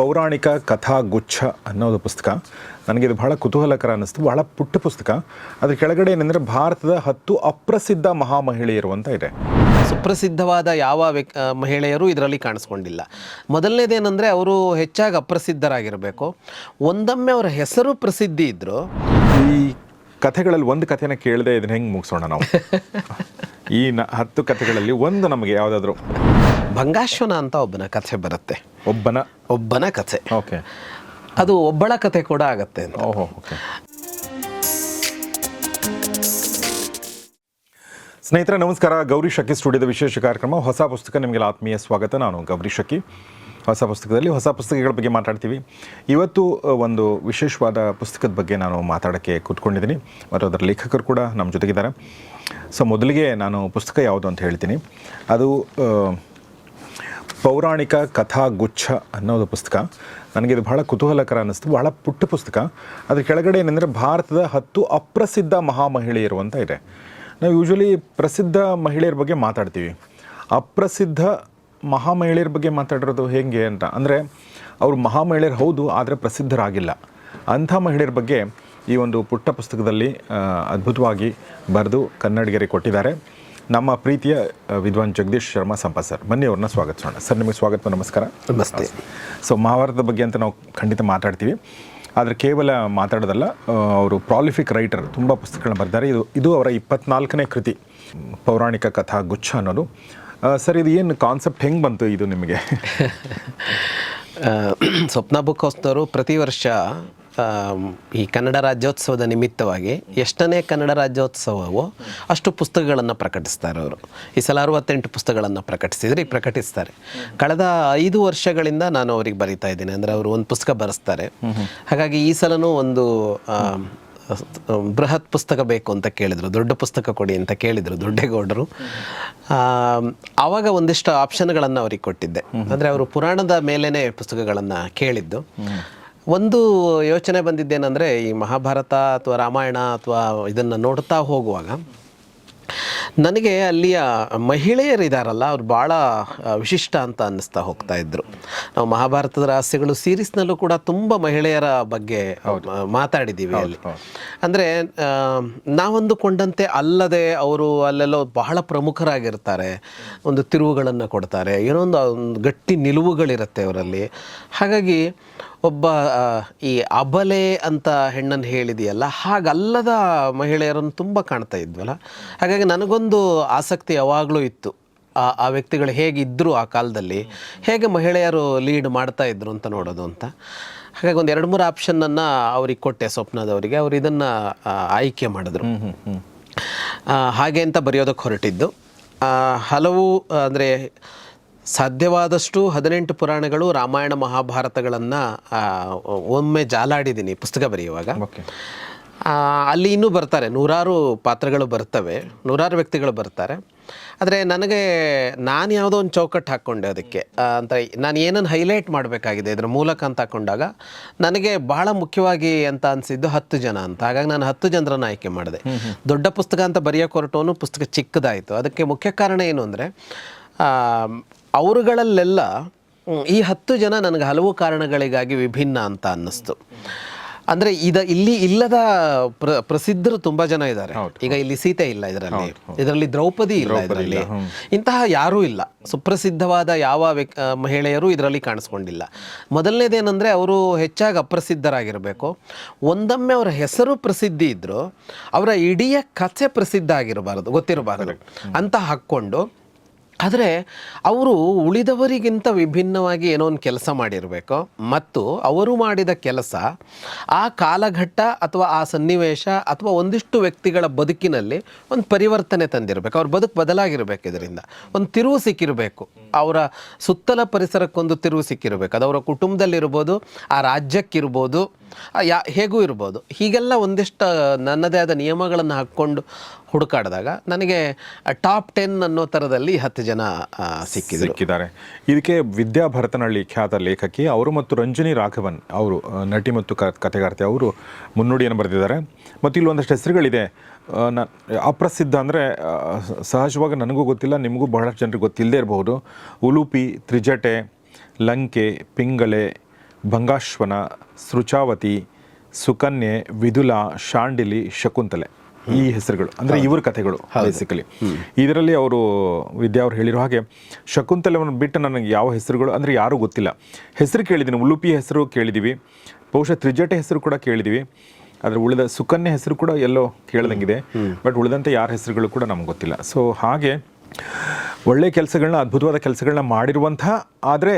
ಪೌರಾಣಿಕ ಕಥಾ ಗುಚ್ಛ ಅನ್ನೋದು ಪುಸ್ತಕ. ನನಗೆ ಇದು ಬಹಳ ಕುತೂಹಲಕರ ಅನ್ನಿಸ್ತು ಬಹಳ ಪುಟ್ಟ ಪುಸ್ತಕ. ಅದ್ರ ಕೆಳಗಡೆ ಏನಂದರೆ ಭಾರತದ ಹತ್ತು ಅಪ್ರಸಿದ್ಧ ಮಹಾಮಹಿಳೆಯರು ಅಂತ ಇದೆ. ಸುಪ್ರಸಿದ್ಧವಾದ ಯಾವ ವ್ಯಕ್ ಮಹಿಳೆಯರು ಇದರಲ್ಲಿ ಕಾಣಿಸ್ಕೊಂಡಿಲ್ಲ. ಮೊದಲನೇದೇನೆಂದರೆ ಅವರು ಹೆಚ್ಚಾಗಿ ಅಪ್ರಸಿದ್ಧರಾಗಿರಬೇಕು. ಒಂದೊಮ್ಮೆ ಅವರ ಹೆಸರು ಪ್ರಸಿದ್ಧಿ ಇದ್ದರು ಈ ಕಥೆಗಳಲ್ಲಿ ಒಂದು ಕಥೆನ ಕೇಳದೆ ಇದನ್ನ ಹೆಂಗೆ ಮುಗಿಸೋಣ ನಾವು? ಈ ನ ಹತ್ತು ಕಥೆಗಳಲ್ಲಿ ಒಂದು ನಮಗೆ ಯಾವುದಾದ್ರೂ ಭಂಗಾಶ್ವನ ಅಂತ ಒಬ್ಬನ ಕಥೆ ಬರುತ್ತೆ. ಒಬ್ಬನ? ಒಬ್ಬನ ಕಥೆ. ಓಕೆ. ಅದು ಒಬ್ಬಳ ಕಥೆ ಕೂಡ ಆಗತ್ತೆ ಅಂತ. ಓಹೋ ಓಕೆ. ಸ್ನೇಹಿತರೆ ನಮಸ್ಕಾರ. ಗೌರಿ ಶಕಿ ಸ್ಟುಡಿಯೋದ ವಿಶೇಷ ಕಾರ್ಯಕ್ರಮ ಹೊಸ ಪುಸ್ತಕ ನಿಮಗೆ ಆತ್ಮೀಯ ಸ್ವಾಗತ. ನಾನು ಗೌರಿ ಶಕಿ ಹೊಸ ಪುಸ್ತಕದಲ್ಲಿ ಹೊಸ ಪುಸ್ತಕಗಳ ಬಗ್ಗೆ ಮಾತಾಡ್ತೀವಿ. ಇವತ್ತು ಒಂದು ವಿಶೇಷವಾದ ಪುಸ್ತಕದ ಬಗ್ಗೆ ನಾನು ಮಾತಾಡೋಕ್ಕೆ ಕೂತ್ಕೊಂಡಿದ್ದೀನಿ. ಮತ್ತು ಅದರ ಲೇಖಕರು ಕೂಡ ನಮ್ಮ ಜೊತೆಗಿದ್ದಾರೆ. ಸೊ ಮೊದಲಿಗೆ ನಾನು ಪುಸ್ತಕ ಯಾವುದು ಅಂತ ಹೇಳ್ತೀನಿ. ಅದು ಪೌರಾಣಿಕ ಕಥಾ ಗುಚ್ಛ ಅನ್ನೋದು ಪುಸ್ತಕ. ನನಗೆ ಇದು ಬಹಳ ಕುತೂಹಲಕರ ಅನ್ನಿಸ್ತು. ಬಹಳ ಪುಟ್ಟ ಪುಸ್ತಕ. ಅದ್ರ ಕೆಳಗಡೆ ಏನಂದರೆ ಭಾರತದ ಹತ್ತು ಅಪ್ರಸಿದ್ಧ ಮಹಾಮಹಿಳೆಯರು ಅಂತ ಇದೆ. ನಾವು ಯೂಶ್ವಲಿ ಪ್ರಸಿದ್ಧ ಮಹಿಳೆಯರ ಬಗ್ಗೆ ಮಾತಾಡ್ತೀವಿ. ಅಪ್ರಸಿದ್ಧ ಮಹಾಮಹಿಳೆಯರ ಬಗ್ಗೆ ಮಾತಾಡಿರೋದು ಹೇಗೆ ಅಂತ ಅಂದರೆ, ಅವರು ಮಹಾಮಹಿಳೆಯರು ಹೌದು, ಆದರೆ ಪ್ರಸಿದ್ಧರಾಗಿಲ್ಲ. ಅಂಥ ಮಹಿಳೆಯರ ಬಗ್ಗೆ ಈ ಒಂದು ಪುಟ್ಟ ಪುಸ್ತಕದಲ್ಲಿ ಅದ್ಭುತವಾಗಿ ಬರೆದು ಕನ್ನಡಿಗರಿಗೆ ಕೊಟ್ಟಿದ್ದಾರೆ. ನಮ್ಮ ಪ್ರೀತಿಯ ವಿದ್ವಾನ್ ಜಗದೀಶ್ ಶರ್ಮಾ ಸಂಪತ್ ಸರ್. ಬನ್ನಿ ಅವ್ರನ್ನ ಸ್ವಾಗತಿಸೋಣ ಸರ್ ನಿಮಗೆ ಸ್ವಾಗತ ನಮಸ್ಕಾರ. ನಮಸ್ತೆ. ಸೊ ಮಹಾಭಾರತದ ಬಗ್ಗೆ ಅಂತ ನಾವು ಖಂಡಿತ ಮಾತಾಡ್ತೀವಿ. ಆದರೆ ಕೇವಲ ಮಾತಾಡೋದಲ್ಲ ಅವರು ಪ್ರಾಲಿಫಿಕ್ ರೈಟರ್ ತುಂಬ ಪುಸ್ತಕಗಳನ್ನ ಬರೆದಿದ್ದಾರೆ ಇದು ಇದು ಅವರ ಇಪ್ಪತ್ನಾಲ್ಕನೇ ಕೃತಿ ಪೌರಾಣಿಕ ಕಥಾ ಗುಚ್ಛ ಅನ್ನೋದು. ಸರ್ ಇದು ಏನು ಕಾನ್ಸೆಪ್ಟ್ ಹೆಂಗೆ ಬಂತು ಇದು ನಿಮಗೆ? ಸ್ವಪ್ನ ಬುಕ್ ಹೌಸ್ನವರು ಪ್ರತಿ ವರ್ಷ ಈ ಕನ್ನಡ ರಾಜ್ಯೋತ್ಸವದ ನಿಮಿತ್ತವಾಗಿ ಎಷ್ಟನೇ ಕನ್ನಡ ರಾಜ್ಯೋತ್ಸವವೋ ಅಷ್ಟು ಪುಸ್ತಕಗಳನ್ನು ಪ್ರಕಟಿಸ್ತಾರೆ ಅವರು. ಈ ಸಲ ಅರವತ್ತೆಂಟು ಪುಸ್ತಕಗಳನ್ನು ಪ್ರಕಟಿಸಿದರೆ ಈಗ ಪ್ರಕಟಿಸ್ತಾರೆ. ಕಳೆದ ಐದು ವರ್ಷಗಳಿಂದ ನಾನು ಅವ್ರಿಗೆ ಬರಿತಾ ಇದ್ದೀನಿ. ಅಂದರೆ ಅವರು ಒಂದು ಪುಸ್ತಕ ಬರೆಸ್ತಾರೆ. ಹಾಗಾಗಿ ಈ ಸಲನೂ ಒಂದು ಬೃಹತ್ ಪುಸ್ತಕ ಬೇಕು ಅಂತ ಕೇಳಿದರು. ದೊಡ್ಡ ಪುಸ್ತಕ ಕೊಡಿ ಅಂತ ಕೇಳಿದರು ದೊಡ್ಡೇಗೌಡರು. ಆವಾಗ ಒಂದಿಷ್ಟು ಆಪ್ಷನ್ಗಳನ್ನು ಅವ್ರಿಗೆ ಕೊಟ್ಟಿದ್ದೆ. ಅಂದರೆ ಅವರು ಪುರಾಣದ ಮೇಲೇ ಪುಸ್ತಕಗಳನ್ನು ಕೇಳಿದ್ದು. ಒಂದು ಯೋಚನೆ ಬಂದಿದ್ದೇನೆಂದರೆ ಈ ಮಹಾಭಾರತ ಅಥವಾ ರಾಮಾಯಣ ಅಥವಾ ಇದನ್ನು ನೋಡ್ತಾ ಹೋಗುವಾಗ ನನಗೆ ಅಲ್ಲಿಯ ಮಹಿಳೆಯರಿದಾರಲ್ಲ ಅವ್ರು ಭಾಳ ವಿಶಿಷ್ಟ ಅಂತ ಅನ್ನಿಸ್ತಾ ಹೋಗ್ತಾ ಇದ್ರು. ನಾವು ಮಹಾಭಾರತದ ರಹಸ್ಯಗಳು ಸೀರೀಸ್ನಲ್ಲೂ ಕೂಡ ತುಂಬ ಮಹಿಳೆಯರ ಬಗ್ಗೆ ಮಾತಾಡಿದ್ದೀವಿ ಅಲ್ಲಿ. ಅಂದರೆ ನಾವಂದುಕೊಂಡಂತೆ ಅಲ್ಲದೆ ಅವರು ಅಲ್ಲೆಲ್ಲೋ ಬಹಳ ಪ್ರಮುಖರಾಗಿರ್ತಾರೆ. ಒಂದು ತಿರುವುಗಳನ್ನು ಕೊಡ್ತಾರೆ ಏನೋ ಒಂದು ಗಟ್ಟಿ ನಿಲುವುಗಳಿರುತ್ತೆ ಅವರಲ್ಲಿ. ಹಾಗಾಗಿ ಒಬ್ಬ ಈ ಅಬಲೆ ಅಂತ ಹೆಣ್ಣನ್ನು ಹೇಳಿದೆಯಲ್ಲ ಹಾಗಲ್ಲದ ಮಹಿಳೆಯರನ್ನು ತುಂಬ ಕಾಣ್ತಾ ಇದ್ವಲ್ಲ. ಹಾಗಾಗಿ ನನಗೊಂದು ಆಸಕ್ತಿ ಯಾವಾಗಲೂ ಇತ್ತು. ಆ ವ್ಯಕ್ತಿಗಳು ಹೇಗಿದ್ದರು ಆ ಕಾಲದಲ್ಲಿ ಹೇಗೆ ಮಹಿಳೆಯರು ಲೀಡ್ ಮಾಡ್ತಾ ಇದ್ರು ಅಂತ ನೋಡೋದು ಅಂತ. ಹಾಗಾಗಿ ಒಂದು ಎರಡು ಮೂರು ಆಪ್ಷನ್ನನ್ನು ಅವ್ರಿಗೆ ಕೊಟ್ಟೆ ಸ್ವಪ್ನದವರಿಗೆ. ಅವರು ಇದನ್ನು ಆಯ್ಕೆ ಮಾಡಿದ್ರು. ಹಾಗೆ ಅಂತ ಬರೆಯೋದಕ್ಕೆ ಹೊರಟಿದ್ದು. ಹಲವು ಅಂದರೆ ಸಾಧ್ಯವಾದಷ್ಟು ಹದಿನೆಂಟು ಪುರಾಣಗಳು ರಾಮಾಯಣ ಮಹಾಭಾರತಗಳನ್ನು ಒಮ್ಮೆ ಜಾಲಾಡಿದ್ದೀನಿ ಪುಸ್ತಕ ಬರೆಯುವಾಗ. ಅಲ್ಲಿ ಇನ್ನೂ ಬರ್ತಾರೆ ನೂರಾರು ಪಾತ್ರಗಳು ಬರ್ತವೆ ನೂರಾರು ವ್ಯಕ್ತಿಗಳು ಬರ್ತಾರೆ. ಆದರೆ ನನಗೆ ನಾನು ಯಾವುದೋ ಒಂದು ಚೌಕಟ್ಟು ಹಾಕ್ಕೊಂಡೆ ಅದಕ್ಕೆ. ಅಂತ ನಾನು ಏನನ್ನು ಹೈಲೈಟ್ ಮಾಡಬೇಕಾಗಿದೆ ಇದರ ಮೂಲಕ ಅಂತ ಹಾಕ್ಕೊಂಡಾಗ ನನಗೆ ಬಹಳ ಮುಖ್ಯವಾಗಿ ಅಂತ ಅನಿಸಿದ್ದು ಹತ್ತು ಜನ ಅಂತ. ಹಾಗಾಗಿ ನಾನು ಹತ್ತು ಜನರನ್ನು ಆಯ್ಕೆ ಮಾಡಿದೆ. ದೊಡ್ಡ ಪುಸ್ತಕ ಅಂತ ಬರೆಯೋ ಹೊರಟೋನು ಪುಸ್ತಕ ಚಿಕ್ಕದಾಯಿತು. ಅದಕ್ಕೆ ಮುಖ್ಯ ಕಾರಣ ಏನು ಅಂದರೆ ಅವರುಗಳಲ್ಲೆಲ್ಲ ಈ ಹತ್ತು ಜನ ನನಗೆ ಹಲವು ಕಾರಣಗಳಿಗಾಗಿ ವಿಭಿನ್ನ ಅಂತ ಅನ್ನಿಸ್ತು. ಅಂದರೆ ಇದ ಇಲ್ಲಿ ಇಲ್ಲದ ಪ್ರ ಪ್ರಸಿದ್ಧರು ತುಂಬ ಜನ ಇದ್ದಾರೆ. ಈಗ ಇಲ್ಲಿ ಸೀತೆ ಇಲ್ಲ ಇದರಲ್ಲಿ. ಇದರಲ್ಲಿ ದ್ರೌಪದಿ ಇಲ್ಲ ಇದರಲ್ಲಿ. ಇಂತಹ ಯಾರೂ ಇಲ್ಲ. ಸುಪ್ರಸಿದ್ಧವಾದ ಯಾವ ವ್ಯಕ್ ಮಹಿಳೆಯರು ಇದರಲ್ಲಿ ಕಾಣಿಸ್ಕೊಂಡಿಲ್ಲ. ಮೊದಲನೇದೇನೆಂದರೆ ಅವರು ಹೆಚ್ಚಾಗಿ ಅಪ್ರಸಿದ್ಧರಾಗಿರಬೇಕು. ಒಂದೊಮ್ಮೆ ಅವರ ಹೆಸರು ಪ್ರಸಿದ್ಧಿ ಇದ್ದರೂ ಅವರ ಇಡೀ ಕಥೆ ಪ್ರಸಿದ್ಧ ಆಗಿರಬಾರದು ಗೊತ್ತಿರಬಾರದು. ಅಂತ ಹಾಕ್ಕೊಂಡು ಆದರೆ ಅವರು ಉಳಿದವರಿಗಿಂತ ವಿಭಿನ್ನವಾಗಿ ಏನೋ ಒಂದು ಕೆಲಸ ಮಾಡಿರಬೇಕು. ಮತ್ತು ಅವರು ಮಾಡಿದ ಕೆಲಸ ಆ ಕಾಲಘಟ್ಟ ಅಥವಾ ಆ ಸನ್ನಿವೇಶ ಅಥವಾ ಒಂದಿಷ್ಟು ವ್ಯಕ್ತಿಗಳ ಬದುಕಿನಲ್ಲಿ ಒಂದು ಪರಿವರ್ತನೆ ತಂದಿರಬೇಕು. ಅವ್ರ ಬದುಕು ಬದಲಾಗಿರಬೇಕು ಇದರಿಂದ. ಒಂದು ತಿರುವು ಸಿಕ್ಕಿರಬೇಕು. ಅವರ ಸುತ್ತಲ ಪರಿಸರಕ್ಕೊಂದು ತಿರುವು ಸಿಕ್ಕಿರಬೇಕು. ಅದು ಅವರ ಕುಟುಂಬದಲ್ಲಿರ್ಬೋದು, ಆ ರಾಜ್ಯಕ್ಕಿರ್ಬೋದು ಯಾ, ಹೇಗೂ ಇರ್ಬೋದು. ಹೀಗೆಲ್ಲ ಒಂದಿಷ್ಟು ನನ್ನದೇ ಆದ ನಿಯಮಗಳನ್ನು ಹಾಕ್ಕೊಂಡು ಹುಡುಕಾಡಿದಾಗ ನನಗೆ ಟಾಪ್ ಟೆನ್ ಅನ್ನೋ ಥರದಲ್ಲಿ ಹತ್ತು ಜನ ಸಿಕ್ಕಿದ್ರು. ಸಿಕ್ಕಿದ್ದಾರೆ. ಇದಕ್ಕೆ ವಿದ್ಯಾ ಭರತನಹಳ್ಳಿ ಖ್ಯಾತ ಲೇಖಕಿ, ಅವರು ಮತ್ತು ರಂಜನಿ ರಾಘವನ್, ಅವರು ನಟಿ ಮತ್ತು ಕ, ಕಥೆಗಾರ್ತಿ, ಅವರು ಮುನ್ನುಡಿಯನ್ನು ಬರೆದಿದ್ದಾರೆ. ಮತ್ತು ಇಲ್ಲಿ ಒಂದಷ್ಟು ಹೆಸರುಗಳಿದೆ. ನ, ಅಪ್ರಸಿದ್ಧ ಅಂದರೆ ಸಹಜವಾಗಿ ನನಗೂ ಗೊತ್ತಿಲ್ಲ, ನಿಮಗೂ ಬಹಳಷ್ಟು ಜನರಿಗೆ ಗೊತ್ತಿಲ್ಲದೆ ಇರಬಹುದು. ಉಲುಪಿ ತ್ರಿಜಟೆ, ಲಂಕೆ, ಪಿಂಗಳೆ ಭಂಗಾಶ್ವನ ಸೃಚಾವತಿ ಸುಕನ್ಯೆ ವಿದುಲ ಶಾಂಡಿಲಿ ಶಕುಂತಲೆ ಈ ಹೆಸರುಗಳು. ಅಂದರೆ ಇವ್ರ ಕಥೆಗಳು ಬೇಸಿಕಲಿ ಇದರಲ್ಲಿ ಅವರು ವಿದ್ಯಾ ಅವ್ರು ಹೇಳಿರೋ ಹಾಗೆ ಶಕುಂತಲವನ್ನು ಬಿಟ್ಟು ನನಗೆ ಯಾವ ಹೆಸರುಗಳು ಅಂದರೆ ಯಾರೂ ಗೊತ್ತಿಲ್ಲ. ಹೆಸರು ಕೇಳಿದ್ದೀನಿ ಉಲುಪಿ ಹೆಸರು ಕೇಳಿದ್ದೀವಿ. ಬಹುಶಃ ತ್ರಿಜಟೆ ಹೆಸರು ಕೂಡ ಕೇಳಿದ್ದೀವಿ. ಆದರೆ ಉಳಿದ ಸುಕನ್ಯೆ ಹೆಸರು ಕೂಡ ಎಲ್ಲೋ ಕೇಳ್ದಂಗಿದೆ. ಬಟ್ ಉಳಿದಂತೆ ಯಾರ ಹೆಸರುಗಳು ಕೂಡ ನಮ್ಗೆ ಗೊತ್ತಿಲ್ಲ. ಸೊ ಹಾಗೆ ಒಳ್ಳೆ ಕೆಲಸಗಳನ್ನ ಅದ್ಭುತವಾದ ಕೆಲಸಗಳನ್ನ ಮಾಡಿರುವಂಥ ಆದರೆ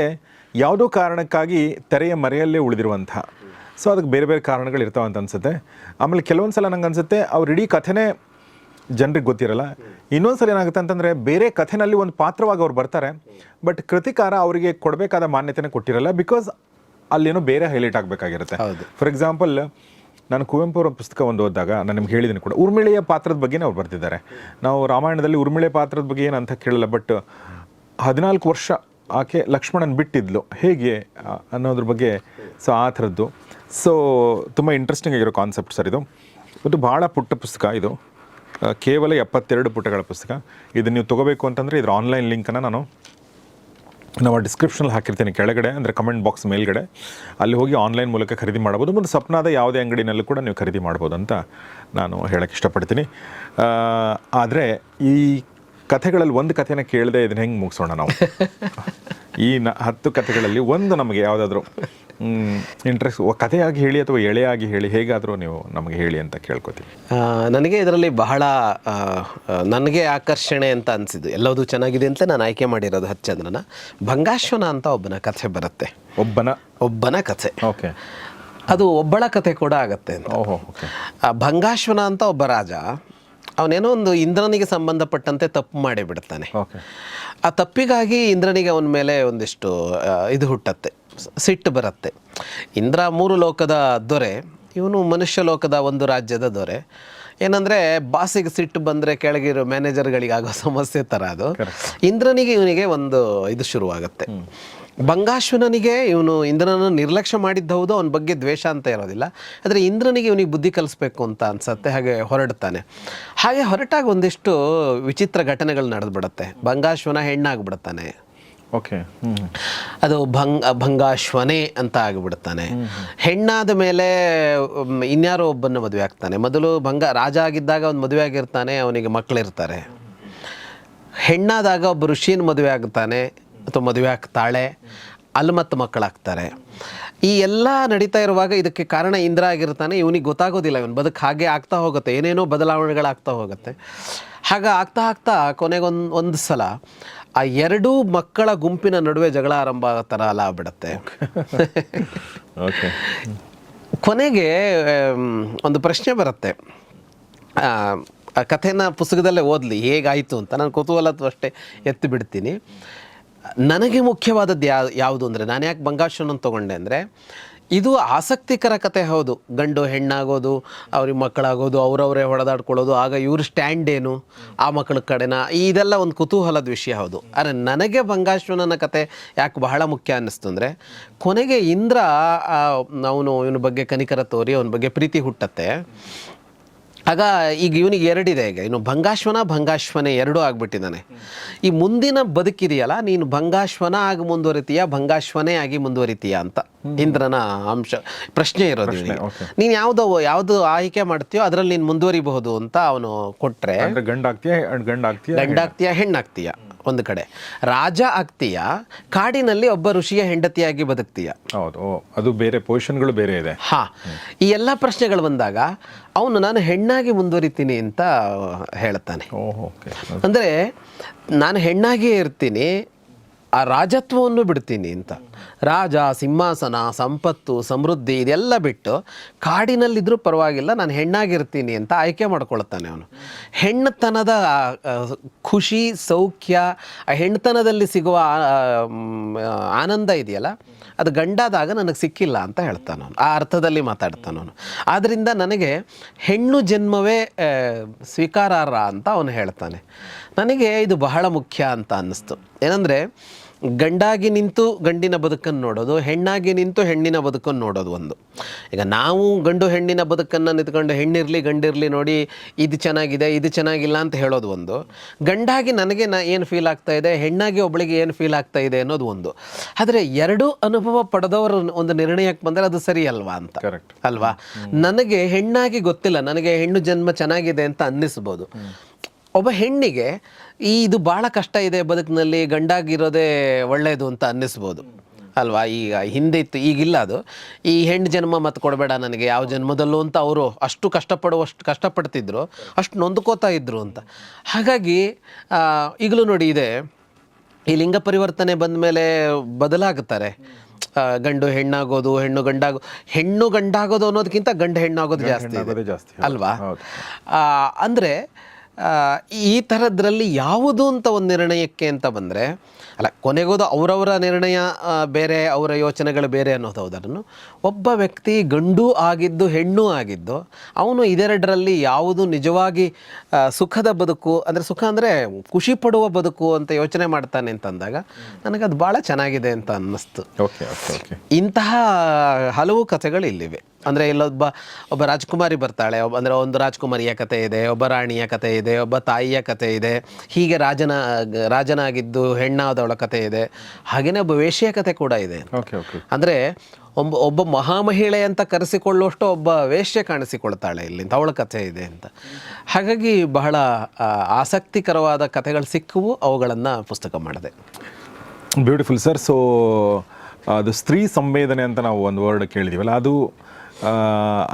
ಯಾವುದೋ ಕಾರಣಕ್ಕಾಗಿ ತೆರೆಯ ಮರೆಯಲ್ಲೇ ಉಳಿದಿರುವಂಥ. ಸೊ ಅದಕ್ಕೆ ಬೇರೆ ಬೇರೆ ಕಾರಣಗಳು ಇರ್ತಾವೆ ಅಂತ ಅನ್ಸುತ್ತೆ. ಆಮೇಲೆ ಕೆಲವೊಂದು ಸಲ ನಂಗೆ ಅನ್ಸುತ್ತೆ ಅವ್ರ ಇಡೀ ಕಥೆನೇ ಜನರಿಗೆ ಗೊತ್ತಿರಲ್ಲ. ಇನ್ನೊಂದು ಸಲ ಏನಾಗುತ್ತೆ ಅಂತಂದರೆ ಬೇರೆ ಕಥೆನಲ್ಲಿ ಒಂದು ಪಾತ್ರವಾಗಿ ಅವ್ರು ಬರ್ತಾರೆ ಬಟ್ ಕೃತಿಕಾರ ಅವರಿಗೆ ಕೊಡಬೇಕಾದ ಮಾನ್ಯತೆನೇ ಕೊಟ್ಟಿರಲ್ಲ ಬಿಕಾಸ್ ಅಲ್ಲೇನೋ ಬೇರೆ ಹೈಲೈಟ್ ಆಗಬೇಕಾಗಿರುತ್ತೆ. ಹೌದು. ಫಾರ್ ಎಕ್ಸಾಂಪಲ್ ನಾನು ಕುವೆಂಪು ಅವರ ಪುಸ್ತಕ ಒಂದು ಓದಿದಾಗ ನಾನು ನಿಮ್ಗೆ ಹೇಳಿದ್ದೀನಿ ಕೂಡ ಉರ್ಮಿಳೆಯ ಪಾತ್ರದ ಬಗ್ಗೆನೇ ಅವ್ರು ಬರ್ತಿದ್ದಾರೆ. ನಾವು ರಾಮಾಯಣದಲ್ಲಿ ಉರ್ಮಿಳೆ ಪಾತ್ರದ ಬಗ್ಗೆ ಏನು ಅಂತ ಕೇಳಲ್ಲ ಬಟ್ ಹದಿನಾಲ್ಕು ವರ್ಷ ಆಕೆ ಲಕ್ಷ್ಮಣನ್ ಬಿಟ್ಟಿದ್ಲು. ಹೇಗೆ ಅನ್ನೋದ್ರ ಬಗ್ಗೆ ಸೊ ಆ ಥರದ್ದು. ಸೊ ತುಂಬ ಇಂಟ್ರೆಸ್ಟಿಂಗ್ ಆಗಿರೋ ಕಾನ್ಸೆಪ್ಟ್ ಸರ್ ಇದು. ಮತ್ತು ಭಾಳ ಪುಟ್ಟ ಪುಸ್ತಕ ಇದು. ಕೇವಲ ಎಪ್ಪತ್ತೆರಡು ಪುಟಗಳ ಪುಸ್ತಕ. ಇದನ್ನು ನೀವು ತೊಗೋಬೇಕು ಅಂತಂದರೆ ಇದರ ಆನ್ಲೈನ್ ಲಿಂಕನ್ನು ನಾನು ನಾವು ಡಿಸ್ಕ್ರಿಪ್ಷನಲ್ಲಿ ಹಾಕಿರ್ತೀನಿ ಕೆಳಗಡೆ ಅಂದರೆ ಕಮೆಂಟ್ ಬಾಕ್ಸ್ ಮೇಲ್ಗಡೆ. ಅಲ್ಲಿ ಹೋಗಿ ಆನ್ಲೈನ್ ಮೂಲಕ ಖರೀದಿ ಮಾಡ್ಬೋದು ಮತ್ತು ಸಪ್ನಾದ ಯಾವುದೇ ಅಂಗಡಿನಲ್ಲೂ ಕೂಡ ನೀವು ಖರೀದಿ ಮಾಡ್ಬೋದು ಅಂತ ನಾನು ಹೇಳೋಕ್ಕೆ ಇಷ್ಟಪಡ್ತೀನಿ. ಆದರೆ ಈ ಕಥೆಗಳಲ್ಲಿ ಒಂದು ಕಥೆನ ಕೇಳದೆ ಇದನ್ನ ಹೆಂಗೆ ಮುಗಿಸೋಣ ನಾವು? ಈ ನ ಹತ್ತು ಕಥೆಗಳಲ್ಲಿ ಒಂದು ನಮಗೆ ಯಾವುದಾದ್ರೂ ಇಂಟ್ರೆಸ್ಟ್ ಕಥೆಯಾಗಿ ಹೇಳಿ ಅಥವಾ ಎಳೆಯಾಗಿ ಹೇಳಿ ಹೇಗಾದರೂ ನೀವು ನಮಗೆ ಹೇಳಿ ಅಂತ ಕೇಳ್ಕೊತೀವಿ. ನನಗೆ ಇದರಲ್ಲಿ ಬಹಳ ನನಗೆ ಆಕರ್ಷಣೆ ಅಂತ ಅನಿಸಿದ್ದು. ಎಲ್ಲವೂ ಚೆನ್ನಾಗಿದೆ ಅಂತ ನಾನು ಆಯ್ಕೆ ಮಾಡಿರೋದು ಹಚ್ಚಂದ್ರನ. ಭಂಗಾಶ್ವನ ಅಂತ ಒಬ್ಬನ ಕಥೆ ಬರುತ್ತೆ. ಒಬ್ಬನ? ಒಬ್ಬನ ಕಥೆ. ಓಕೆ. ಅದು ಒಬ್ಬಳ ಕಥೆ ಕೂಡ ಆಗತ್ತೆ ಅಂತ. ಆ ಭಂಗಾಶ್ವನ ಅಂತ ಒಬ್ಬ ರಾಜ ಅವನೇನೋ ಒಂದು ಇಂದ್ರನಿಗೆ ಸಂಬಂಧಪಟ್ಟಂತೆ ತಪ್ಪು ಮಾಡಿಬಿಡ್ತಾನೆ. ಓಕೆ. ಆ ತಪ್ಪಿಗಾಗಿ ಇಂದ್ರನಿಗೆ ಅವನ ಮೇಲೆ ಒಂದಿಷ್ಟು ಇದು ಹುಟ್ಟತ್ತೆ. ಸಿಟ್ಟು ಬರುತ್ತೆ. ಇಂದ್ರ ಮೂರು ಲೋಕದ ದೊರೆ ಇವನು ಮನುಷ್ಯ ಲೋಕದ ಒಂದು ರಾಜ್ಯದ ದೊರೆ. ಏನಂದರೆ ಬಾಸಿಗೆ ಸಿಟ್ಟು ಬಂದರೆ ಕೆಳಗಿರೋ ಮ್ಯಾನೇಜರ್ಗಳಿಗಾಗೋ ಸಮಸ್ಯೆ ಥರ ಅದು. ಇಂದ್ರನಿಗೆ ಇವನಿಗೆ ಒಂದು ಇದು ಶುರುವಾಗುತ್ತೆ. ಬಂಗಾಶ್ವನನಿಗೆ ಇವನು ಇಂದ್ರನನ್ನು ನಿರ್ಲಕ್ಷ್ಯ ಮಾಡಿದ್ದ ಹೌದು ಅವನ ಬಗ್ಗೆ ದ್ವೇಷ ಅಂತ ಇರೋದಿಲ್ಲ. ಆದರೆ ಇಂದ್ರನಿಗೆ ಇವನಿಗೆ ಬುದ್ಧಿ ಕಲಿಸ್ಬೇಕು ಅಂತ ಅನ್ಸತ್ತೆ ಹಾಗೆ ಹೊರಡ್ತಾನೆ. ಹಾಗೆ ಹೊರಟಾಗ ಒಂದಿಷ್ಟು ವಿಚಿತ್ರ ಘಟನೆಗಳು ನಡೆದ್ಬಿಡುತ್ತೆ. ಬಂಗಾಶ್ವನ ಹೆಣ್ಣಾಗ್ಬಿಡ್ತಾನೆ ಓಕೆ ಅದು ಭಂಗ, ಭಂಗಾಶ್ವನೆ ಅಂತ ಆಗಿಬಿಡ್ತಾನೆ. ಹೆಣ್ಣಾದ ಮೇಲೆ ಇನ್ಯಾರೋ ಒಬ್ಬನ ಮದುವೆ ಆಗ್ತಾನೆ. ಮೊದಲು ಭಂಗ, ರಾಜ ಆಗಿದ್ದಾಗ ಒಂದು ಮದುವೆ ಆಗಿರ್ತಾನೆ, ಅವನಿಗೆ ಮಕ್ಕಳಿರ್ತಾರೆ ಹೆಣ್ಣಾದಾಗ ಒಬ್ಬ ಋಷಿನ ಮದುವೆ ಆಗ್ತಾನೆ, ಅಥವಾ ಮದುವೆ ಆಗ್ತಾಳೆ, ಅಲ್ಲಿ ಮತ್ತು ಮಕ್ಕಳಾಗ್ತಾರೆ. ಈ ಎಲ್ಲ ನಡೀತಾ ಇರುವಾಗ ಇದಕ್ಕೆ ಕಾರಣ ಇಂದ್ರ ಆಗಿರ್ತಾನೆ, ಇವನಿಗೆ ಗೊತ್ತಾಗೋದಿಲ್ಲ, ಇವನು ಬದುಕು ಹಾಗೆ ಆಗ್ತಾ ಹೋಗುತ್ತೆ, ಏನೇನೋ ಬದಲಾವಣೆಗಳಾಗ್ತಾ ಹೋಗುತ್ತೆ. ಹಾಗೆ ಆಗ್ತಾ ಆಗ್ತಾ ಕೊನೆಗೊಂದು ಒಂದು ಸಲ ಆ ಎರಡೂ ಮಕ್ಕಳ ಗುಂಪಿನ ನಡುವೆ ಜಗಳ ಆರಂಭ ಆಗೋ ಥರ ಅಲ್ಲ ಆಗ್ಬಿಡತ್ತೆ. ಓಕೆ ಕೊನೆಗೆ ಒಂದು ಪ್ರಶ್ನೆ ಬರುತ್ತೆ. ಆ, ಕಥೆನ ಪುಸ್ತಕದಲ್ಲೇ ಓದಲಿ ಹೇಗಾಯಿತು ಅಂತ. ನಾನು ಕುತೂಹಲತ್ವ ಅಷ್ಟೇ ಎತ್ತಿ ಬಿಡ್ತೀನಿ. ನನಗೆ ಮುಖ್ಯವಾದದ್ದು ಯಾವುದು ಅಂದರೆ ನಾನು ಯಾಕೆ ಬಂಗಾಶನ ತೊಗೊಂಡೆ ಅಂದರೆ ಇದು ಆಸಕ್ತಿಕರ ಕತೆ, ಹೌದು. ಗಂಡು ಹೆಣ್ಣಾಗೋದು, ಅವ್ರಿಗೆ ಮಕ್ಕಳಾಗೋದು, ಅವರವರೇ ಹೊಡೆದಾಡ್ಕೊಳ್ಳೋದು, ಆಗ ಇವ್ರ ಸ್ಟ್ಯಾಂಡ್ ಏನು? ಆ ಮಕ್ಕಳ ಕಡೆನ? ಇದೆಲ್ಲ ಒಂದು ಕುತೂಹಲದ ವಿಷಯ, ಹೌದು. ಆದರೆ ನನಗೆ ಬಂಗಾಶ್ವನನ ಕತೆ ಯಾಕೆ ಬಹಳ ಮುಖ್ಯ ಅನ್ನಿಸ್ತು ಅಂದರೆ, ಕೊನೆಗೆ ಇಂದ್ರ ಅವನು ಇವನ ಬಗ್ಗೆ ಕನಿಕರ ತೋರಿ, ಅವನ ಬಗ್ಗೆ ಪ್ರೀತಿ ಹುಟ್ಟತ್ತೆ. ಆಗ ಈಗ ಇವನಿಗೆ ಎರಡಿದೆ ಈಗ. ಇನ್ನು ಭಂಗಾಶ್ವನ ಭಂಗಾಶ್ವನ ಎರಡೂ ಆಗ್ಬಿಟ್ಟಿದ್ದಾನೆ. ಈ ಮುಂದಿನ ಬದುಕಿದೆಯಲ್ಲ ನೀನು ಭಂಗಾಶ್ವನ ಆಗಿ ಮುಂದುವರಿತೀಯ ಭಂಗಾಶ್ವನೇ ಆಗಿ ಮುಂದುವರಿತೀಯ ಅಂತ. ಇಂದ್ರನ ಅಂಶ ಪ್ರಶ್ನೆ ಇರೋದು. ನೀನು ಯಾವುದೋ ಯಾವುದು ಆಯ್ಕೆ ಮಾಡ್ತೀಯೋ ಅದರಲ್ಲಿ ನೀನು ಮುಂದುವರಿಬಹುದು ಅಂತ ಅವನು ಕೊಟ್ರೆ ಅಂದ್ರೆ ಗಂಡ ಆಗ್ತೀಯಾ ಗಂಡ ಆಗ್ತೀಯಾ ಗಂಡಾಗ್ತೀಯ ಹೆಣ್ಣಾಗ್ತೀಯ? ಒಂದು ಕಡೆ. ರಾಜ ಆಗ್ತೀಯ ಕಾಡಿನಲ್ಲಿ ಒಬ್ಬ ಋಷಿಯ ಹೆಂಡತಿಯಾಗಿ ಬದುಕ್ತೀಯ. ಹೌದು ಅದು ಬೇರೆ ಪೊಸಿಷನ್ಗಳು ಬೇರೆ ಇದೆ. ಹಾ ಈ ಎಲ್ಲ ಪ್ರಶ್ನೆಗಳು ಬಂದಾಗ ಅವನು ನಾನು ಹೆಣ್ಣಾಗಿ ಮುಂದುವರಿತೀನಿ ಅಂತ ಹೇಳ್ತಾನೆ ಅಂದರೆ ನಾನು ಹೆಣ್ಣಾಗಿಯೇ ಇರ್ತೀನಿ ಆ ರಾಜತ್ವವನ್ನು ಬಿಡ್ತೀನಿ ಅಂತ. ರಾಜ, ಸಿಂಹಾಸನ, ಸಂಪತ್ತು, ಸಮೃದ್ಧಿ ಇದೆಲ್ಲ ಬಿಟ್ಟು ಕಾಡಿನಲ್ಲಿದ್ದರೂ ಪರವಾಗಿಲ್ಲ, ನಾನು ಹೆಣ್ಣಾಗಿರ್ತೀನಿ ಅಂತ ಆಯ್ಕೆ ಮಾಡ್ಕೊಳ್ತಾನೆ ಅವನು. ಹೆಣ್ಣತನದ ಖುಷಿ, ಸೌಖ್ಯ, ಆ ಹೆಣ್ತನದಲ್ಲಿ ಸಿಗುವ ಆನಂದ ಇದೆಯಲ್ಲ, ಅದು ಗಂಡಾದಾಗ ನನಗೆ ಸಿಕ್ಕಿಲ್ಲ ಅಂತ ಹೇಳ್ತಾನೆ ಅವನು. ಆ ಅರ್ಥದಲ್ಲಿ ಮಾತಾಡ್ತಾನೆ ಅವನು. ಆದ್ದರಿಂದ ನನಗೆ ಹೆಣ್ಣು ಜನ್ಮವೇ ಸ್ವೀಕಾರಾರ್ಹ ಅಂತ ಅವನು ಹೇಳ್ತಾನೆ. ನನಗೆ ಇದು ಬಹಳ ಮುಖ್ಯ ಅಂತ ಅನ್ನಿಸ್ತು. ಏನಂದರೆ ಗಂಡಾಗಿ ನಿಂತು ಗಂಡಿನ ಬದುಕನ್ನು ನೋಡೋದು ಹೆಣ್ಣಾಗಿ ನಿಂತು ಹೆಣ್ಣಿನ ಬದುಕನ್ನು ನೋಡೋದು ಒಂದು. ಈಗ ನಾವು ಗಂಡು ಹೆಣ್ಣಿನ ಬದುಕನ್ನು ನಿಂತ್ಕೊಂಡು ಹೆಣ್ಣಿರಲಿ ಗಂಡಿರಲಿ ನೋಡಿ ಇದು ಚೆನ್ನಾಗಿದೆ ಇದು ಚೆನ್ನಾಗಿಲ್ಲ ಅಂತ ಹೇಳೋದು ಒಂದು. ಗಂಡಾಗಿ ನನಗೆ ನಾ ಏನು ಫೀಲ್ ಆಗ್ತಾ ಇದೆ ಹೆಣ್ಣಾಗಿ ಒಬ್ಬಳಿಗೆ ಏನು ಫೀಲ್ ಆಗ್ತಾ ಇದೆ ಅನ್ನೋದು ಒಂದು. ಆದರೆ ಎರಡೂ ಅನುಭವ ಪಡೆದವರ ಒಂದು ನಿರ್ಣಯಕ್ಕೆ ಬಂದರೆ ಅದು ಸರಿ ಅಲ್ವಾ ಅಂತ. ಕರೆಕ್ಟ್ ಅಲ್ವಾ? ನನಗೆ ಹೆಣ್ಣಾಗಿ ಗೊತ್ತಿಲ್ಲ ನನಗೆ ಹೆಣ್ಣು ಜನ್ಮ ಚೆನ್ನಾಗಿದೆ ಅಂತ ಅನ್ನಿಸ್ಬೋದು. ಒಬ್ಬ ಹೆಣ್ಣಿಗೆ ಈ ಇದು ಭಾಳ ಕಷ್ಟ ಇದೆ ಬದುಕಿನಲ್ಲಿ ಗಂಡಾಗಿರೋದೇ ಒಳ್ಳೆಯದು ಅಂತ ಅನ್ನಿಸ್ಬೋದು. ಅಲ್ವಾ? ಈಗ ಹಿಂದೆ ಇತ್ತು ಈಗಿಲ್ಲ ಅದು. ಈ ಹೆಣ್ಣು ಜನ್ಮ ಮತ್ತೆ ಕೊಡಬೇಡ ನನಗೆ ಯಾವ ಜನ್ಮದಲ್ಲೂ ಅಂತ ಅವರು ಅಷ್ಟು ಕಷ್ಟಪಡುವಷ್ಟು ಕಷ್ಟಪಡ್ತಿದ್ರು ಅಷ್ಟು ನೊಂದ್ಕೋತಾ ಇದ್ರು ಅಂತ. ಹಾಗಾಗಿ ಈಗಲೂ ನೋಡಿ ಇದೆ ಈ ಲಿಂಗ ಪರಿವರ್ತನೆ ಬಂದ ಮೇಲೆ ಬದಲಾಗುತ್ತಾರೆ. ಗಂಡು ಹೆಣ್ಣಾಗೋದು ಹೆಣ್ಣು ಗಂಡಾಗೋ ಹೆಣ್ಣು ಗಂಡಾಗೋದು ಅನ್ನೋದಕ್ಕಿಂತ ಗಂಡು ಹೆಣ್ಣಾಗೋದು ಜಾಸ್ತಿ ಜಾಸ್ತಿ ಅಲ್ವಾ? ಅಂದರೆ ಈ ಥರದ್ರಲ್ಲಿ ಯಾವುದು ಅಂತ ಒಂದು ನಿರ್ಣಯಕ್ಕೆ ಅಂತ ಬಂದರೆ ಅಲ್ಲ ಕೊನೆಗೋದು ಅವರವರ ನಿರ್ಣಯ ಬೇರೆ ಅವರ ಯೋಚನೆಗಳು ಬೇರೆ ಅನ್ನೋದು ಹೌದನ್ನು ಒಬ್ಬ ವ್ಯಕ್ತಿ ಗಂಡು ಆಗಿದ್ದು ಹೆಣ್ಣು ಆಗಿದ್ದು ಅವನು ಇದೆರಡರಲ್ಲಿ ಯಾವುದು ನಿಜವಾಗಿ ಸುಖದ ಬದುಕು ಅಂದರೆ ಸುಖ ಅಂದರೆ ಖುಷಿ ಪಡುವ ಬದುಕು ಅಂತ ಯೋಚನೆ ಮಾಡ್ತಾನೆ ಅಂತಂದಾಗ ಅದು ಭಾಳ ಚೆನ್ನಾಗಿದೆ ಅಂತ ಅನ್ನಿಸ್ತು. ಓಕೆ ಓಕೆ ಇಂತಹ ಹಲವು ಕಥೆಗಳು ಇಲ್ಲಿವೆ ಅಂದರೆ ಇಲ್ಲೊಬ್ಬ ಒಬ್ಬ ರಾಜ್ಕುಮಾರಿ ಬರ್ತಾಳೆ ಒಬ್ಬ ಅಂದರೆ ಒಂದು ರಾಜ್ಕುಮಾರಿಯ ಕಥೆ ಇದೆ ಒಬ್ಬ ರಾಣಿಯ ಕಥೆ ಇದೆ ಒಬ್ಬ ತಾಯಿಯ ಕಥೆ ಇದೆ ಹೀಗೆ ರಾಜನ ರಾಜನಾಗಿದ್ದು ಹೆಣ್ಣಾದವಳ ಕಥೆ ಇದೆ ಹಾಗೆಯೇ ಒಬ್ಬ ವೇಶ್ಯ ಕಥೆ ಕೂಡ ಇದೆ. ಓಕೆ ಓಕೆ ಅಂದರೆ ಒಬ್ಬ ಒಬ್ಬ ಮಹಾಮಹಿಳೆ ಅಂತ ಕರೆಸಿಕೊಳ್ಳುವಷ್ಟು ಒಬ್ಬ ವೇಶ್ಯ ಕಾಣಿಸಿಕೊಳ್ತಾಳೆ ಇಲ್ಲಿ ಅವಳ ಕಥೆ ಇದೆ ಅಂತ. ಹಾಗಾಗಿ ಬಹಳ ಆಸಕ್ತಿಕರವಾದ ಕಥೆಗಳು ಸಿಕ್ಕವು ಅವುಗಳನ್ನು ಪುಸ್ತಕ ಮಾಡಿದೆ. ಬ್ಯೂಟಿಫುಲ್ ಸರ್ ಸೊ ಅದು ಸ್ತ್ರೀ ಸಂವೇದನೆ ಅಂತ ನಾವು ಒಂದು ವರ್ಡ್ ಕೇಳಿದ್ದೀವಲ್ಲ ಅದು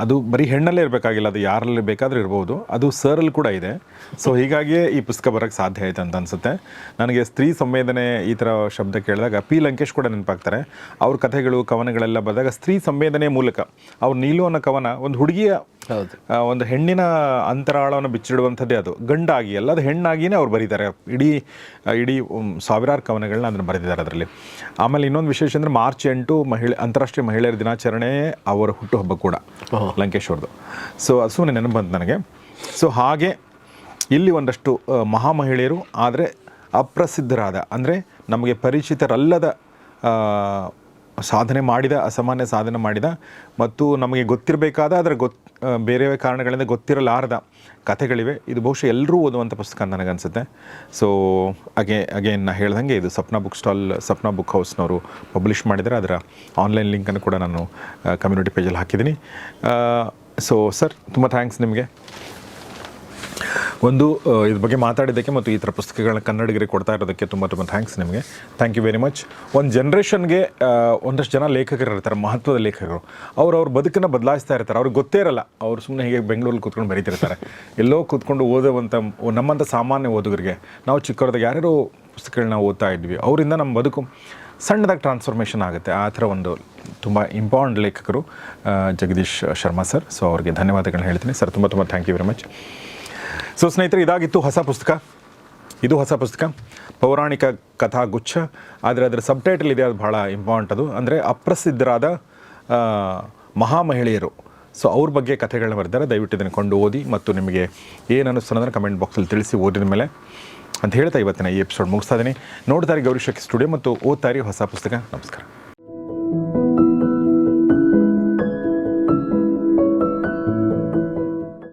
ಅದು ಬರೀ ಹೆಣ್ಣಲ್ಲೇ ಇರಬೇಕಾಗಿಲ್ಲ ಅದು ಯಾರಲ್ಲಿ ಬೇಕಾದರೂ ಇರ್ಬೋದು. ಅದು ಸರಲ್ಲಿ ಕೂಡ ಇದೆ. ಸೊ ಹೀಗಾಗಿಯೇ ಈ ಪುಸ್ತಕ ಬರೋಕ್ಕೆ ಸಾಧ್ಯ ಆಯ್ತು ಅಂತ ಅನಿಸುತ್ತೆ. ನನಗೆ ಸ್ತ್ರೀ ಸಂವೇದನೆ ಈ ಥರ ಶಬ್ದ ಕೇಳಿದಾಗ ಪಿ ಲಂಕೇಶ್ ಕೂಡ ನೆನಪಾಗ್ತಾರೆ. ಅವ್ರ ಕಥೆಗಳು ಕವನಗಳೆಲ್ಲ ಬಂದಾಗ ಸ್ತ್ರೀ ಸಂವೇದನೆ ಮೂಲಕ ಅವ್ರ ನೀಲು ಅನ್ನೋ ಕವನ ಒಂದು ಹುಡುಗಿಯ ಒಂದು ಹೆಣ್ಣಿನ ಅಂತರಾಳವನ್ನು ಬಿಚ್ಚಿಡುವಂಥದ್ದೇ ಅದು. ಗಂಡಾಗಿ ಅಲ್ಲ ಅದು ಹೆಣ್ಣಾಗಿಯೇ ಅವ್ರು ಬರೀತಾರೆ. ಇಡೀ ಇಡೀ ಸಾವಿರಾರು ಕವನಗಳನ್ನ ಅದನ್ನು ಬರೆದಿದ್ದಾರೆ ಅದರಲ್ಲಿ. ಆಮೇಲೆ ಇನ್ನೊಂದು ವಿಶೇಷ ಅಂದರೆ ಮಾರ್ಚ್ ಎಂಟು ಮಹಿಳೆ ಅಂತಾರಾಷ್ಟ್ರೀಯ ಮಹಿಳೆಯರ ದಿನಾಚರಣೆ ಅವರ ಹುಟ್ಟುಹಬ್ಬ ಕೂಡ ಲಂಕೇಶ್ ಅವ್ರದ್ದು ಸೊ ಅದು ಸುಮ್ಮನೆ ನೆನಪು ಬಂತು ನನಗೆ. ಸೊ ಹಾಗೆ ಇಲ್ಲಿ ಒಂದಷ್ಟು ಮಹಾ ಮಹಾಮಹಿಳೆಯರು ಆದರೆ ಅಪ್ರಸಿದ್ಧರಾದ ಅಂದರೆ ನಮಗೆ ಪರಿಚಿತರಲ್ಲದ ಸಾಧನೆ ಮಾಡಿದ, ಅಸಾಮಾನ್ಯ ಸಾಧನೆ ಮಾಡಿದ ಮತ್ತು ನಮಗೆ ಗೊತ್ತಿರಬೇಕಾದ ಅದರ ಗೊತ್ ಬೇರೆ ಕಾರಣಗಳಿಂದ ಗೊತ್ತಿರಲಾರದ ಕಥೆಗಳಿವೆ. ಇದು ಬಹುಶಃ ಎಲ್ಲರೂ ಓದುವಂಥ ಪುಸ್ತಕ ಅಂತ ನನಗನ್ಸುತ್ತೆ ಸೊ ಅಗೆ ಅಗೇನ್ ನಾನು ಹೇಳ್ದಂಗೆ ಇದು Sapna book stall, Sapna book ಹೌಸ್ನವರು publish ಮಾಡಿದರೆ ಅದರ ಆನ್ಲೈನ್ ಲಿಂಕನ್ನು ಕೂಡ ನಾನು ಕಮ್ಯುನಿಟಿ ಪೇಜಲ್ಲಿ ಹಾಕಿದ್ದೀನಿ. ಸೊ ಸರ್ ತುಂಬ ಥ್ಯಾಂಕ್ಸ್ ನಿಮಗೆ. ಒಂದು ಇದ್ರ ಬಗ್ಗೆ ಮಾತಾಡಿದ್ದಕ್ಕೆ ಮತ್ತು ಈ ಥರ ಪುಸ್ತಕಗಳನ್ನ ಕನ್ನಡಿಗರಿಗೆ ಕೊಡ್ತಾ ಇರೋದಕ್ಕೆ ತುಂಬ ತುಂಬ ಥ್ಯಾಂಕ್ಸ್ ನಿಮಗೆ. Thank you very much. ಒಂದು ಜನ್ರೇಷನ್ಗೆ ಒಂದಷ್ಟು ಜನ ಲೇಖಕರು ಇರ್ತಾರೆ, ಮಹತ್ವದ ಲೇಖಕರು. ಅವ್ರು ಅವ್ರ ಬದುಕನ್ನು ಬದಲಾಯಿಸ್ತಾ ಇರ್ತಾರೆ. ಅವ್ರಿಗೆ ಗೊತ್ತೇ ಇರಲ್ಲ. ಅವ್ರು ಸುಮ್ಮನೆ ಹೀಗೆ ಬೆಂಗಳೂರಲ್ಲಿ ಕೂತ್ಕೊಂಡು ಬರೀತಿರ್ತಾರೆ. ಎಲ್ಲೋ ಕೂತ್ಕೊಂಡು ಓದುವಂಥ, ನಮ್ಮಂಥ ಸಾಮಾನ್ಯ ಓದುಗರಿಗೆ ನಾವು ಚಿಕ್ಕವ್ರದಾಗ ಯಾರ್ಯಾರೋ ಪುಸ್ತಕಗಳನ್ನ ಓದ್ತಾ ಇದ್ವಿ. ಅವರಿಂದ ನಮ್ಮ ಬದುಕು ಸಣ್ಣದಾಗಿ ಟ್ರಾನ್ಸ್ಫಾರ್ಮೇಷನ್ ಆಗುತ್ತೆ. ಆ ಥರ ಒಂದು ತುಂಬ ಇಂಪಾರ್ಟೆಂಟ್ ಲೇಖಕರು ಜಗದೀಶ್ ಶರ್ಮಾ ಸರ್. ಸೊ ಅವ್ರಿಗೆ ಧನ್ಯವಾದಗಳನ್ನ ಹೇಳ್ತೀನಿ. ಸರ್, ತುಂಬ ತುಂಬ thank you very much. So ಸ್ನೇಹಿತರೆ, ಇದಾಗಿತ್ತು ಹೊಸ ಪುಸ್ತಕ. ಇದು ಹೊಸ ಪುಸ್ತಕ. ಪೌರಾಣಿಕ ಕಥಾಗುಚ್ಛ ಆದರೆ ಅದರ ಸಬ್ ಟೈಟಲ್ ಇದೆ, ಅದು ಭಾಳ ಇಂಪಾರ್ಟೆಂಟ್ ಅದು. ಅಂದರೆ ಅಪ್ರಸಿದ್ಧರಾದ ಮಹಾಮಹಿಳೆಯರು. ಸೊ ಅವ್ರ ಬಗ್ಗೆ ಕಥೆಗಳನ್ನ ಬರೆದಿದ್ದಾರೆ ದಯವಿಟ್ಟು ಇದನ್ನು ಕೊಂಡು ಓದಿ ಮತ್ತು ನಿಮಗೆ ಏನು ಅನ್ನಿಸ್ತು ಅನ್ನೋದನ್ನು ಕಮೆಂಟ್ ಬಾಕ್ಸಲ್ಲಿ ತಿಳಿಸಿ ಓದಿದ ಮೇಲೆ ಅಂತ ಹೇಳ್ತಾ ಇವತ್ತಿನ ಈ ಎಪಿಸೋಡ್ ಮುಗಿಸ್ತಾ ಇದ್ದೀನಿ ನೋಡ್ತಾರೆ ಇರಿ ಗೌರಿ ಶಕ್ತಿ ಸ್ಟುಡಿಯೋ ಮತ್ತು ಓದ್ತಾರೆ ಹೊಸ ಪುಸ್ತಕ. ನಮಸ್ಕಾರ.